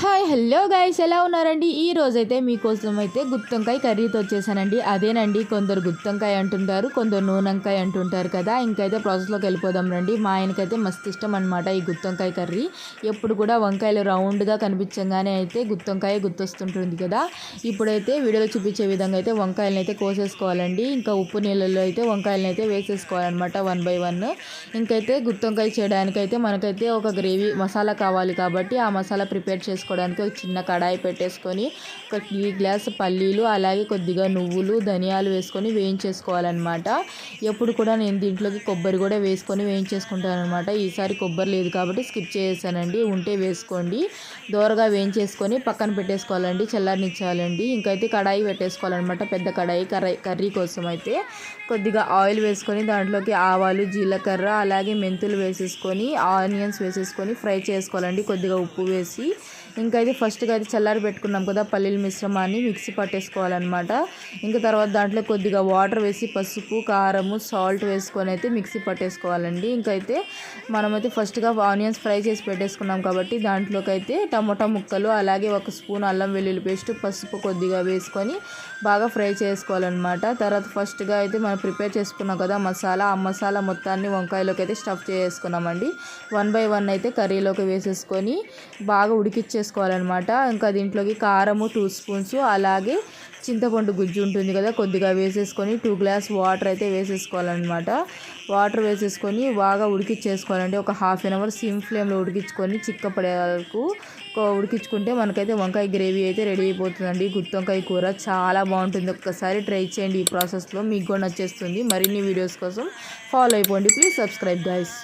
Hi hello guys ఎలా ఉన్నారండి? ఈ రోజైతే మీకోసం అయితే గుత్తంకాయ కర్రీతో వచ్చేసానండి. అదేనండి కొందరు గుత్తంకాయ అంటుంటారు కొందరు నూనెంకాయ అంటుంటారు కదా. ఇంకైతే ప్రాసెస్లోకి వెళ్ళిపోదాం రండి. మా ఆయనకైతే మస్తు ఇష్టం అనమాట ఈ గుత్తంకాయ కర్రీ. ఎప్పుడు కూడా వంకాయలు రౌండ్గా కనిపించగానే అయితే గుత్తంకాయ గుర్తొస్తుంటుంది కదా. ఇప్పుడైతే వీడియోలో చూపించే విధంగా అయితే వంకాయలను అయితే కోసేసుకోవాలండి. ఇంకా ఉప్పు నీళ్ళల్లో అయితే వంకాయలను అయితే వేసేసుకోవాలన్నమాట వన్ బై వన్. ఇంకైతే గుత్తంకాయ చేయడానికైతే మనకైతే ఒక గ్రేవీ మసాలా కావాలి కాబట్టి ఆ మసాలా ప్రిపేర్ చేసుకోవాలి చేసుకోవడానికి ఒక చిన్న కడాయి పెట్టేసుకొని ఒక టీ గ్లాస్ పల్లీలు అలాగే కొద్దిగా నువ్వులు ధనియాలు వేసుకొని వేయించేసుకోవాలన్నమాట. ఎప్పుడు కూడా నేను దీంట్లోకి కొబ్బరి కూడా వేసుకొని వేయించేసుకుంటాను అనమాట ఈసారి కొబ్బరి లేదు కాబట్టి స్కిప్ చేసానండి ఉంటే వేసుకోండి. దోరగా వేయించేసుకొని పక్కన పెట్టేసుకోవాలండి చల్లారనిచ్చాలండి. ఇంకైతే కడాయి పెట్టేసుకోవాలన్నమాట పెద్ద కడాయి కర్రీ కర్రీ కోసం అయితే కొద్దిగా ఆయిల్ వేసుకొని దాంట్లోకి ఆవాలు జీలకర్ర అలాగే మెంతులు వేసేసుకొని ఆనియన్స్ వేసేసుకొని ఫ్రై చేసుకోవాలండి. కొద్దిగా ఉప్పు వేసి ఇంకా అయితే ఫస్ట్గా అయితే చల్లారి పెట్టుకున్నాం కదా పల్లీల మిశ్రమాన్ని మిక్సీ పట్టేసుకోవాలన్నమాట. ఇంకా తర్వాత దాంట్లో కొద్దిగా వాటర్ వేసి పసుపు కారము సాల్ట్ వేసుకొని అయితే మిక్సీ పట్టేసుకోవాలండి. ఇంకైతే మనమైతే ఫస్ట్గా ఆనియన్స్ ఫ్రై చేసి పెట్టేసుకున్నాం కాబట్టి దాంట్లోకి అయితే టమోటా ముక్కలు అలాగే ఒక స్పూన్ అల్లం వెల్లుల్లి పేస్ట్ పసుపు కొద్దిగా వేసుకొని బాగా ఫ్రై చేసుకోవాలన్నమాట. తర్వాత ఫస్ట్గా అయితే మనం ప్రిపేర్ చేసుకున్నాం కదా మసాలా ఆ మసాలా మొత్తాన్ని వంకాయలోకి అయితే స్టఫ్ చేసుకున్నామండి వన్ బై వన్ అయితే కర్రీలోకి వేసేసుకొని బాగా వేసుకోవాలన్నమాట. ఇంకా దీంట్లోకి కారము టూ స్పూన్స్ అలాగే చింతపండు గుజ్జు ఉంటుంది కదా కొద్దిగా వేసేసుకొని టూ గ్లాస్ వాటర్ అయితే వేసేసుకోవాలన్నమాట. వాటర్ వేసేసుకొని బాగా ఉడికిచ్చేసుకోవాలంటే ఒక హాఫ్ అన్ అవర్ సిమ్ ఫ్లేమ్లో ఉడికించుకొని చిక్కపడే వరకు ఉడికించుకుంటే మనకైతే వంకాయ గ్రేవీ అయితే రెడీ అయిపోతుందండి. గుత్తొంకాయ కూర చాలా బాగుంటుంది. ఒక్కసారి ట్రై చేయండి ఈ ప్రాసెస్లో. మీకు కూడా నచ్చేస్తుంది. మరిన్ని వీడియోస్ కోసం ఫాలో అయిపోండి. Please subscribe guys